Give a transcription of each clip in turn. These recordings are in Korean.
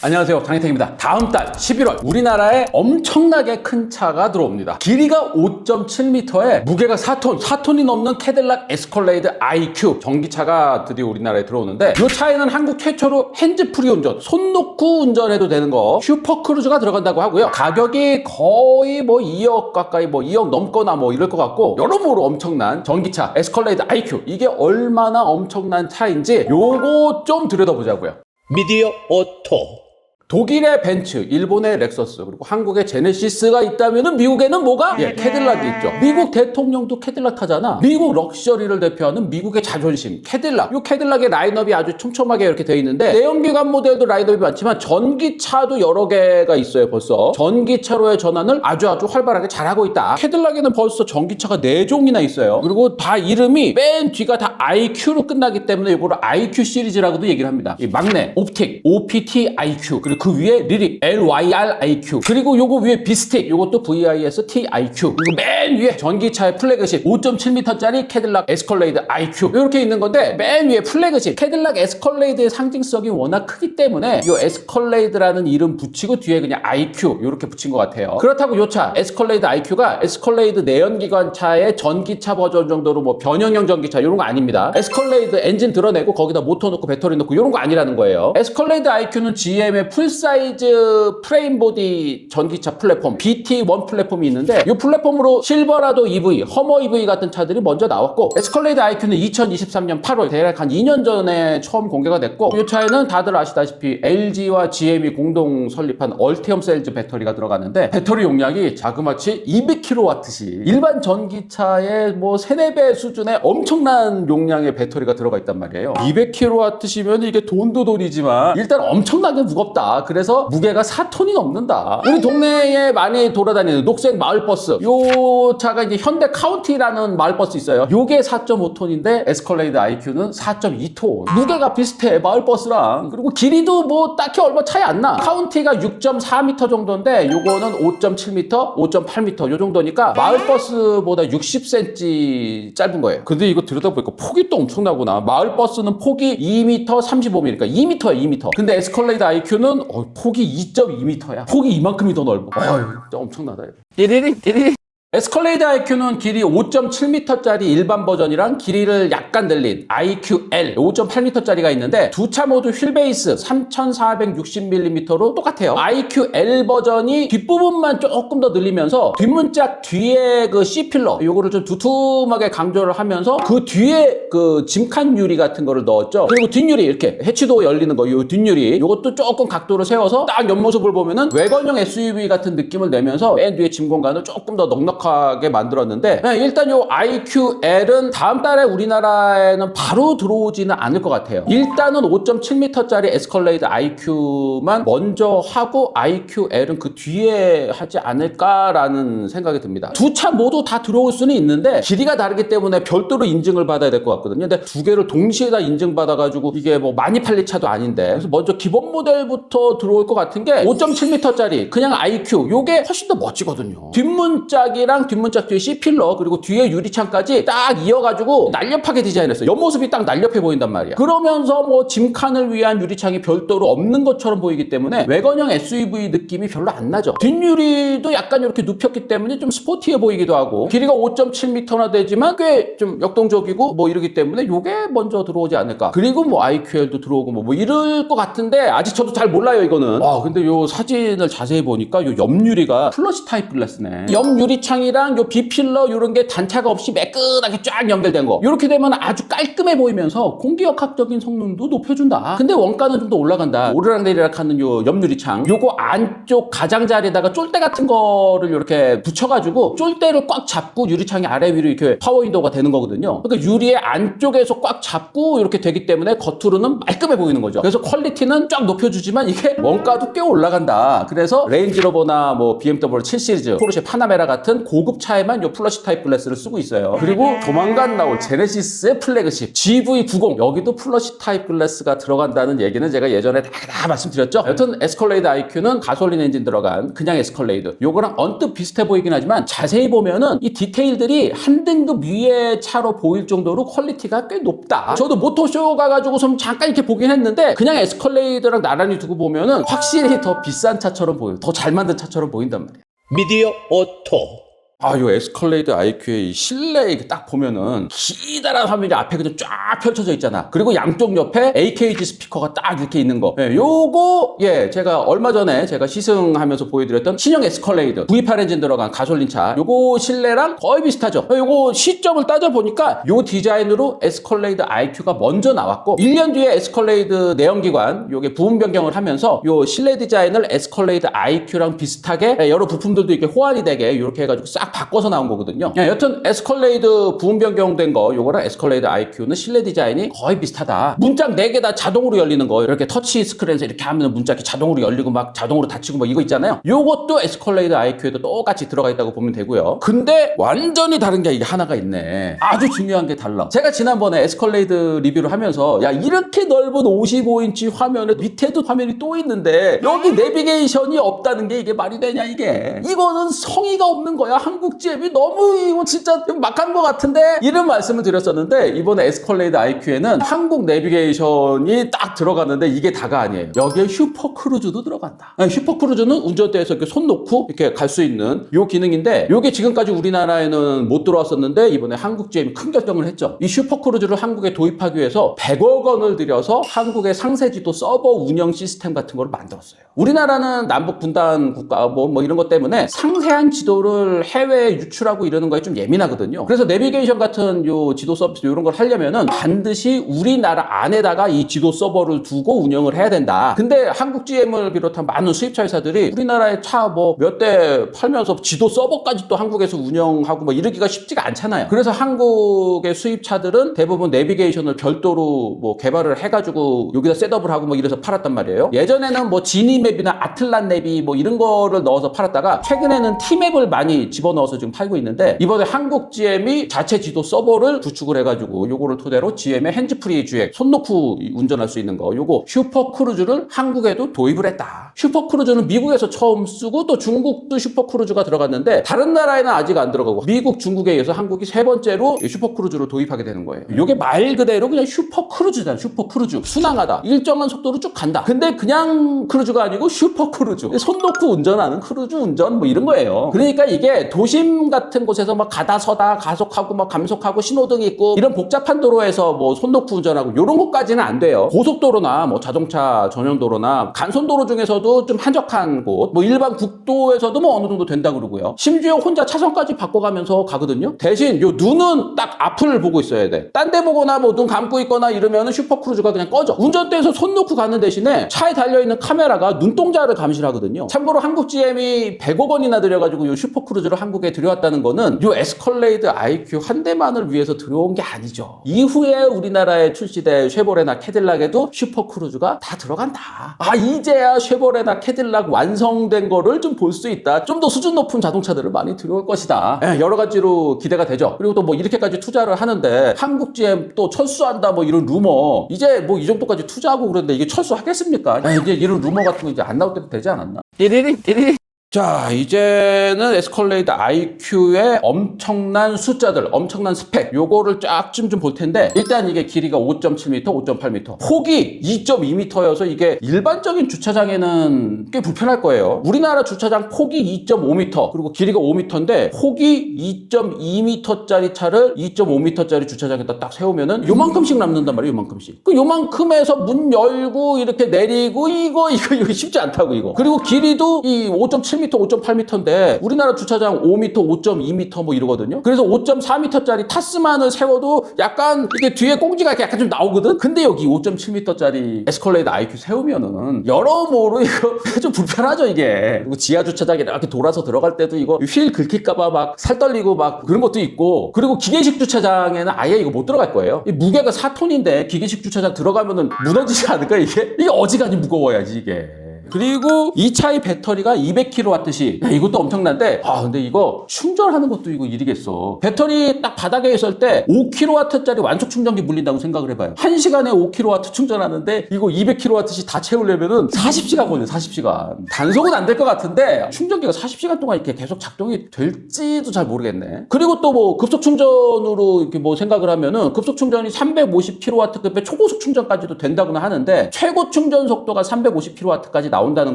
안녕하세요. 장혜택입니다. 다음 달 11월 우리나라에 엄청나게 큰 차가 들어옵니다. 길이가 5.7m에 무게가 4톤 4톤이 넘는 캐딜락 에스컬레이드 IQ 전기차가 드디어 우리나라에 들어오는데 이 차에는 한국 최초로 핸즈프리 운전 손 놓고 운전해도 되는 거 슈퍼크루즈가 들어간다고 하고요. 가격이 거의 뭐 2억 가까이 뭐 2억 넘거나 뭐 이럴 것 같고 여러모로 엄청난 전기차 에스컬레이드 IQ 이게 얼마나 엄청난 차인지 요거 좀 들여다보자고요. 미디어 오토 독일의 벤츠, 일본의 렉서스, 그리고 한국의 제네시스가 있다면은 미국에는 뭐가? 예, 캐딜락이 있죠. 미국 대통령도 캐딜락 타잖아. 미국 럭셔리를 대표하는 미국의 자존심, 캐딜락. 이 캐딜락의 라인업이 아주 촘촘하게 이렇게 돼 있는데 내연기관 모델도 라인업이 많지만 전기차도 여러 개가 있어요, 벌써. 전기차로의 전환을 아주 아주 활발하게 잘하고 있다. 캐딜락에는 벌써 전기차가 4종이나 있어요. 그리고 다 이름이 맨 뒤가 다 IQ로 끝나기 때문에 이거를 IQ 시리즈라고도 얘기를 합니다. 이 막내, 옵틱, OPT IQ, 그리고 그 위에 리릭, LYR IQ, 그리고 요거 위에 비스틱, 요것도 VIS T IQ, 그리고 맨 위에 전기차의 플래그십 5.7m짜리 캐딜락 에스컬레이드 IQ 이렇게 있는 건데 맨 위에 플래그십 캐딜락 에스컬레이드의 상징성이 워낙 크기 때문에 요 에스컬레이드라는 이름 붙이고 뒤에 그냥 IQ 이렇게 붙인 것 같아요. 그렇다고 요 차 에스컬레이드 IQ가 에스컬레이드 내연기관차의 전기차 버전 정도로 뭐 변형형 전기차 이런 거 아닙니다. 에스컬레이드 엔진 드러내고 거기다 모터 넣고 배터리 넣고 이런 거 아니라는 거예요. 에스컬레이드 IQ는 GM의 풀 사이즈 프레임 보디 전기차 플랫폼 BT1 플랫폼이 있는데 이 플랫폼으로 실버라도 EV, 허머 EV 같은 차들이 먼저 나왔고 에스컬레이드 IQ는 2023년 8월 대략 한 2년 전에 처음 공개가 됐고 이 차에는 다들 아시다시피 LG와 GM이 공동 설립한 얼티엄 셀즈 배터리가 들어가는데 배터리 용량이 자그마치 200kW씩. 일반 전기차의 뭐 3, 4배 수준의 엄청난 용량의 배터리가 들어가 있단 말이에요. 200kW시면 이게 돈도 돈이지만 일단 엄청나게 무겁다 그래서 무게가 4톤이 넘는다. 우리 동네에 많이 돌아다니는 녹색 마을버스. 요 차가 이제 현대 카운티라는 마을버스 있어요. 요게 4.5톤인데 에스컬레이드 IQ는 4.2톤. 무게가 비슷해 마을버스랑. 그리고 길이도 뭐 딱히 얼마 차이 안 나. 카운티가 6.4m 정도인데 요거는 5.7m 5.8m 요 정도니까 마을버스보다 60cm 짧은 거예요. 근데 이거 들여다보니까 폭이 또 엄청나구나. 마을버스는 폭이 2m 35mm 그러니까 2m야 2m 근데 에스컬레이드 IQ는 어, 폭이 2.2m야. 폭이 이만큼이 더 넓어. 어휴 진짜 엄청나다 이거. 띠리링 띠리링 에스컬레이드 IQ는 길이 5.7m짜리 일반 버전이랑 길이를 약간 늘린 IQL 5.8m짜리가 있는데 두 차 모두 휠베이스 3460mm로 똑같아요. IQL 버전이 뒷부분만 조금 더 늘리면서 뒷문짝 뒤에 그 C필러 요거를 좀 두툼하게 강조를 하면서 그 뒤에 그 짐칸 유리 같은 거를 넣었죠. 그리고 뒷유리 이렇게 해치도 열리는 거 요 뒷유리 요것도 조금 각도를 세워서 딱 옆모습을 보면은 외관형 SUV 같은 느낌을 내면서 맨 뒤에 짐 공간을 조금 더 넉넉 하게 만들었는데 네, 일단 요 IQL은 다음 달에 우리나라에는 바로 들어오지는 않을 것 같아요. 일단은 5.7m짜리 에스컬레이드 IQ만 먼저 하고 IQL은 그 뒤에 하지 않을까라는 생각이 듭니다. 두 차 모두 다 들어올 수는 있는데 길이가 다르기 때문에 별도로 인증을 받아야 될 것 같거든요. 근데 두 개를 동시에 다 인증받아가지고 이게 뭐 많이 팔릴 차도 아닌데 그래서 먼저 기본 모델부터 들어올 것 같은 게 5.7m짜리 그냥 IQ 요게 훨씬 더 멋지거든요. 뒷문짝이 랑 뒷문짝 뒤에 C필러 그리고 뒤에 유리창까지 딱 이어가지고 날렵하게 디자인했어요. 옆모습이 딱 날렵해 보인단 말이야. 그러면서 뭐 짐칸을 위한 유리창이 별도로 없는 것처럼 보이기 때문에 외관형 SUV 느낌이 별로 안 나죠. 뒷유리도 약간 이렇게 눕혔기 때문에 좀 스포티해 보이기도 하고 길이가 5.7m나 되지만 꽤 좀 역동적이고 뭐 이러기 때문에 요게 먼저 들어오지 않을까. 그리고 뭐 IQL도 들어오고 뭐, 뭐 이럴 것 같은데 아직 저도 잘 몰라요 이거는. 아 근데 요 사진을 자세히 보니까 요 옆유리가 플러시 타입 글라스네. 옆유리창 이랑 요 비필러 요런 게 단차가 없이 매끈하게 쫙 연결된 거. 이렇게 되면 아주 깔끔해 보이면서 공기역학적인 성능도 높여준다. 근데 원가는 좀 더 올라간다. 오르락내리락 하는 요 옆유리창. 요거 안쪽 가장자리에다가 쫄대 같은 거를 이렇게 붙여가지고 쫄대를 꽉 잡고 유리창이 아래 위로 이렇게 파워 윈도우가 되는 거거든요. 그러니까 유리의 안쪽에서 꽉 잡고 이렇게 되기 때문에 겉으로는 말끔해 보이는 거죠. 그래서 퀄리티는 쫙 높여주지만 이게 원가도 꽤 올라간다. 그래서 레인지로버나 뭐 BMW 7 시리즈, 포르쉐 파나메라 같은 고급 차에만 요 플러시 타입 글래스를 쓰고 있어요. 그리고 조만간 나올 제네시스의 플래그십 GV90 여기도 플러시 타입 글래스가 들어간다는 얘기는 제가 예전에 다, 다 말씀드렸죠. 여튼 에스컬레이드 IQ는 가솔린 엔진 들어간 그냥 에스컬레이드. 요거랑 언뜻 비슷해 보이긴 하지만 자세히 보면은 이 디테일들이 한 등급 위의 차로 보일 정도로 퀄리티가 꽤 높다. 저도 모토쇼 가가지고 좀 잠깐 이렇게 보긴 했는데 그냥 에스컬레이드랑 나란히 두고 보면은 확실히 더 비싼 차처럼 보여. 더잘 만든 차처럼 보인단 말이에요. 미디어 오토 아, 요 에스컬레이드 IQ의 이 실내 이렇게 딱 보면은 기다란 화면이 앞에 그냥 쫙 펼쳐져 있잖아. 그리고 양쪽 옆에 AKG 스피커가 딱 이렇게 있는 거. 예, 요거, 예, 제가 얼마 전에 제가 시승하면서 보여드렸던 신형 에스컬레이드 V8 엔진 들어간 가솔린 차. 요거 실내랑 거의 비슷하죠. 예, 요거 시점을 따져 보니까 요 디자인으로 에스컬레이드 IQ가 먼저 나왔고 1년 뒤에 에스컬레이드 내연기관 요게 부분 변경을 하면서 요 실내 디자인을 에스컬레이드 IQ랑 비슷하게 예, 여러 부품들도 이렇게 호환이 되게 이렇게 해가지고 싹 바꿔서 나온 거거든요. 예, 여튼 에스컬레이드 부분 변경된 거 요거랑 에스컬레이드 IQ는 실내 디자인이 거의 비슷하다. 문짝 4개 다 자동으로 열리는 거 이렇게 터치 스크린에서 이렇게 하면 문짝이 자동으로 열리고 막 자동으로 닫히고 뭐 이거 있잖아요. 요것도 에스컬레이드 IQ에도 똑같이 들어가 있다고 보면 되고요. 근데 완전히 다른 게 이게 하나가 있네. 아주 중요한 게 달라. 제가 지난번에 에스컬레이드 리뷰를 하면서 야 이렇게 넓은 55인치 화면에 밑에도 화면이 또 있는데 여기 내비게이션이 없다는 게 이게 말이 되냐 이게. 이거는 성의가 없는 거야. 한국 GM이 너무 이거 진짜 막한 것 같은데 이런 말씀을 드렸었는데 이번에 에스컬레이드 IQ에는 한국 내비게이션이 딱 들어갔는데 이게 다가 아니에요. 여기에 슈퍼 크루즈도 들어간다. 아니, 슈퍼 크루즈는 운전대에서 이렇게 손 놓고 이렇게 갈 수 있는 요 기능인데 요게 지금까지 우리나라에는 못 들어왔었는데 이번에 한국 GM이 큰 결정을 했죠. 이 슈퍼 크루즈를 한국에 도입하기 위해서 100억 원을 들여서 한국의 상세지도 서버 운영 시스템 같은 걸 만들었어요. 우리나라는 남북 분단 국가 뭐, 뭐 이런 것 때문에 상세한 지도를 해외에 유출하고 이러는 거에 좀 예민하거든요. 그래서 내비게이션 같은 요 지도 서비스 이런 걸 하려면은 반드시 우리나라 안에다가 이 지도 서버를 두고 운영을 해야 된다. 근데 한국 GM을 비롯한 많은 수입차 회사들이 우리나라의 차뭐 몇 대 팔면서 지도 서버까지 또 한국에서 운영하고 뭐 이러기가 쉽지가 않잖아요. 그래서 한국의 수입차들은 대부분 내비게이션을 별도로 뭐 개발을 해가지고 여기다 셋업을 하고 뭐 이래서 팔았단 말이에요. 예전에는 뭐 지니맵이나 아틀란 맵이 뭐 이런 거를 넣어서 팔았다가 최근에는 티맵을 많이 집어넣어 서 지금 팔고 있는데 이번에 한국 GM이 자체 지도 서버를 구축을 해가지고 요거를 토대로 GM의 핸즈프리 주행 손 놓고 운전할 수 있는 거 요거 슈퍼 크루즈를 한국에도 도입을 했다. 슈퍼 크루즈는 미국에서 처음 쓰고 또 중국도 슈퍼 크루즈가 들어갔는데 다른 나라에는 아직 안 들어가고 미국, 중국에 의해서 한국이 세 번째로 이 슈퍼 크루즈를 도입하게 되는 거예요. 요게 말 그대로 그냥 슈퍼 크루즈잖아. 슈퍼 크루즈. 순항하다. 일정한 속도로 쭉 간다. 근데 그냥 크루즈가 아니고 슈퍼 크루즈. 손 놓고 운전하는 크루즈 운전 뭐 이런 거예요. 그러니까 이게 도심 같은 곳에서 막 가다 서다 가속하고 막 감속하고 신호등 있고 이런 복잡한 도로에서 뭐 손 놓고 운전하고 이런 것까지는 안 돼요. 고속도로나 뭐 자동차 전용 도로나 간선도로 중에서도 좀 한적한 곳, 뭐 일반 국도에서도 뭐 어느 정도 된다 그러고요. 심지어 혼자 차선까지 바꿔가면서 가거든요. 대신 요 눈은 딱 앞을 보고 있어야 돼. 딴 데 보거나 뭐 눈 감고 있거나 이러면은 슈퍼크루즈가 그냥 꺼져. 운전대에서 손 놓고 가는 대신에 차에 달려있는 카메라가 눈동자를 감시하거든요. 참고로 한국 GM이 100억 원이나 들여가지고 요 슈퍼크루즈를 한 국에 들여왔다는 거는 요 에스컬레이드 IQ 한 대만을 위해서 들여온 게 아니죠. 이후에 우리나라에 출시된 쉐보레나 캐딜락에도 슈퍼크루즈가 다 들어간다. 아 이제야 쉐보레나 캐딜락 완성된 거를 좀 볼 수 있다. 좀 더 수준 높은 자동차들을 많이 들여올 것이다. 예, 여러 가지로 기대가 되죠. 그리고 또 뭐 이렇게까지 투자를 하는데 한국 GM 또 철수한다 뭐 이런 루머 이제 뭐 이 정도까지 투자하고 그러는데 이게 철수하겠습니까? 야, 이제 이런 루머 같은 거 이제 안 나올 때도 되지 않았나? 띠리링 자, 이제는 에스컬레이드 IQ의 엄청난 숫자들, 엄청난 스펙, 요거를 쫙 좀 좀 볼 텐데, 일단 이게 길이가 5.7m, 5.8m, 폭이 2.2m여서 이게 일반적인 주차장에는 꽤 불편할 거예요. 우리나라 주차장 폭이 2.5m, 그리고 길이가 5m인데, 폭이 2.2m짜리 차를 2.5m짜리 주차장에다 딱 세우면은 요만큼씩 남는단 말이에요, 요만큼씩. 그 요만큼에서 문 열고 이렇게 내리고, 이거, 이거, 이거 쉽지 않다고, 이거. 그리고 길이도 이 5.7m, 5.8m인데 우리나라 주차장 5m, 5.2m 뭐 이러거든요. 그래서 5.4m짜리 타스만을 세워도 약간 이게 뒤에 꽁지가 약간 좀 나오거든. 근데 여기 5.7m짜리 에스컬레이드 IQ 세우면은 여러모로 이거 좀 불편하죠 이게. 그리고 지하 주차장에 이렇게 돌아서 들어갈 때도 이거 휠 긁힐까봐 막 살 떨리고 막 그런 것도 있고. 그리고 기계식 주차장에는 아예 이거 못 들어갈 거예요. 이 무게가 4톤인데 기계식 주차장 들어가면은 무너지지 않을까 이게? 이게 어지간히 무거워야지 이게. 그리고 이 차의 배터리가 200kW시. 야, 이것도 엄청난데, 아, 근데 이거 충전하는 것도 이거 일이겠어. 배터리 딱 바닥에 있을 때 5kW짜리 완속 충전기 물린다고 생각을 해봐요. 1시간에 5kW 충전하는데 이거 200kW씩 다 채우려면은 40시간 걸려, 40시간. 단속은 안 될 것 같은데 충전기가 40시간 동안 이렇게 계속 작동이 될지도 잘 모르겠네. 그리고 또 뭐 급속 충전으로 이렇게 뭐 생각을 하면은 급속 충전이 350kW급의 초고속 충전까지도 된다고는 하는데 최고 충전 속도가 350kW까지 나 온다는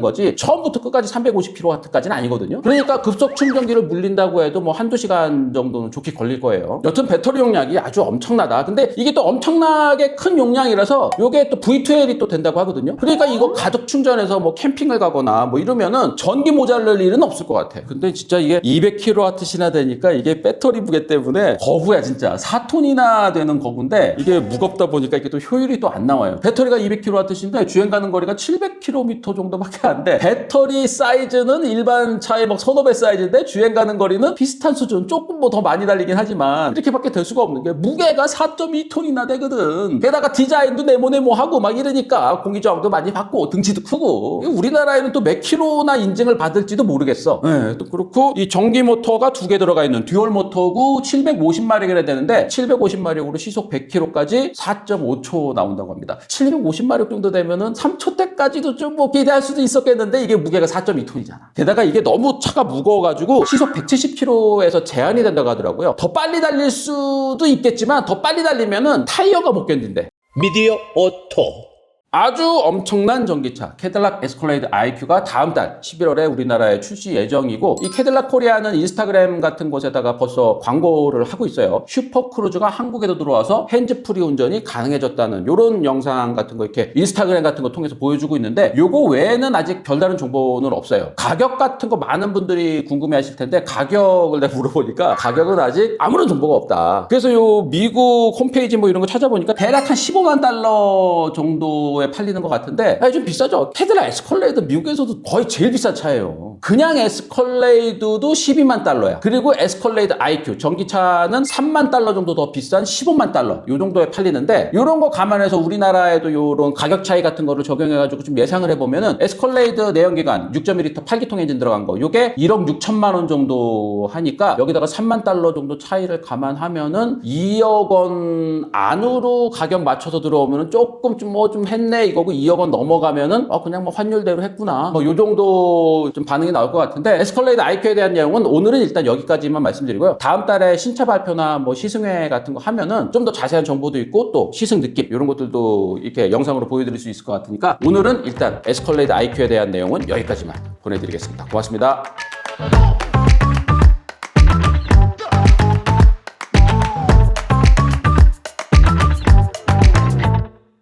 거지 처음부터 끝까지 350kW까지는 아니거든요. 그러니까 급속 충전기를 물린다고 해도 뭐 한두 시간 정도는 좋게 걸릴 거예요. 여튼 배터리 용량이 아주 엄청나다. 근데 이게 또 엄청나게 큰 용량이라서 요게 또 V2L이 또 된다고 하거든요. 그러니까 이거 가족 충전해서 뭐 캠핑을 가거나 뭐 이러면은 전기 모자랄 일은 없을 것 같아. 근데 진짜 이게 200kWh나 되니까 이게 배터리 무게 때문에 거부야 진짜. 4톤이나 되는 거구인데 이게 무겁다 보니까 이게 또 효율이 또 안 나와요. 배터리가 200kWh인데 주행 가는 거리가 700km 정도 밖에 안 돼. 배터리 사이즈는 일반 차의 막 서너 배 사이즈인데 주행 가는 거리는 비슷한 수준. 조금 뭐 더 많이 달리긴 하지만 이렇게밖에 될 수가 없는 게 무게가 4.2ton이나 되거든. 게다가 디자인도 네모네모하고 막 이러니까 공기 저항도 많이 받고 등치도 크고 우리나라에는 또 몇 킬로나 인증을 받을지도 모르겠어. 네, 또 그렇고 이 전기 모터가 두 개 들어가 있는 듀얼 모터고 750마력이라 되는데 750마력으로 시속 100km까지 4.5초 나온다고 합니다. 750마력 정도 되면은 3초 때까지도 좀 뭐 기대할 수도 있었겠는데 이게 무게가 4.2톤이잖아. 게다가 이게 너무 차가 무거워가지고 시속 170km에서 제한이 된다고 하더라고요. 더 빨리 달릴 수도 있겠지만 더 빨리 달리면은 타이어가 못 견딘대. 미디어 오토 아주 엄청난 전기차 캐딜락 에스컬레이드 IQ가 다음 달 11월에 우리나라에 출시 예정이고 이 캐딜락 코리아는 인스타그램 같은 곳에다가 벌써 광고를 하고 있어요. 슈퍼크루즈가 한국에도 들어와서 핸즈프리 운전이 가능해졌다는 이런 영상 같은 거 이렇게 인스타그램 같은 거 통해서 보여주고 있는데 요거 외에는 아직 별다른 정보는 없어요. 가격 같은 거 많은 분들이 궁금해 하실 텐데 가격을 내가 물어보니까 가격은 아직 아무런 정보가 없다. 그래서 요 미국 홈페이지 뭐 이런 거 찾아보니까 대략 한 15만 달러 정도 에 팔리는 것 같은데 아니 좀 비싸죠. 테슬라 에스컬레이드 미국에서도 거의 제일 비싼 차예요. 그냥 에스컬레이드도 12만 달러야. 그리고 에스컬레이드 IQ 전기차는 3만 달러 정도 더 비싼 15만 달러 요 정도에 팔리는데 이런 거 감안해서 우리나라에도 요런 가격 차이 같은 거를 적용해가지고 좀 예상을 해보면은 에스컬레이드 내연기관 6.1L 8기통 엔진 들어간 거 요게 1억 6천만 원 정도 하니까 여기다가 3만 달러 정도 차이를 감안하면은 2억 원 안으로 가격 맞춰서 들어오면은 조금 좀 뭐좀 했네 이거고 2억 원 넘어가면은 어 그냥 뭐 환율대로 했구나. 뭐 요 정도 좀 반응이 나올 것 같은데 에스컬레이드 IQ에 대한 내용은 오늘은 일단 여기까지만 말씀드리고요. 다음 달에 신차 발표나 뭐 시승회 같은 거 하면은 좀 더 자세한 정보도 있고 또 시승 느낌 이런 것들도 이렇게 영상으로 보여드릴 수 있을 것 같으니까 오늘은 일단 에스컬레이드 IQ에 대한 내용은 여기까지만 보내드리겠습니다. 고맙습니다.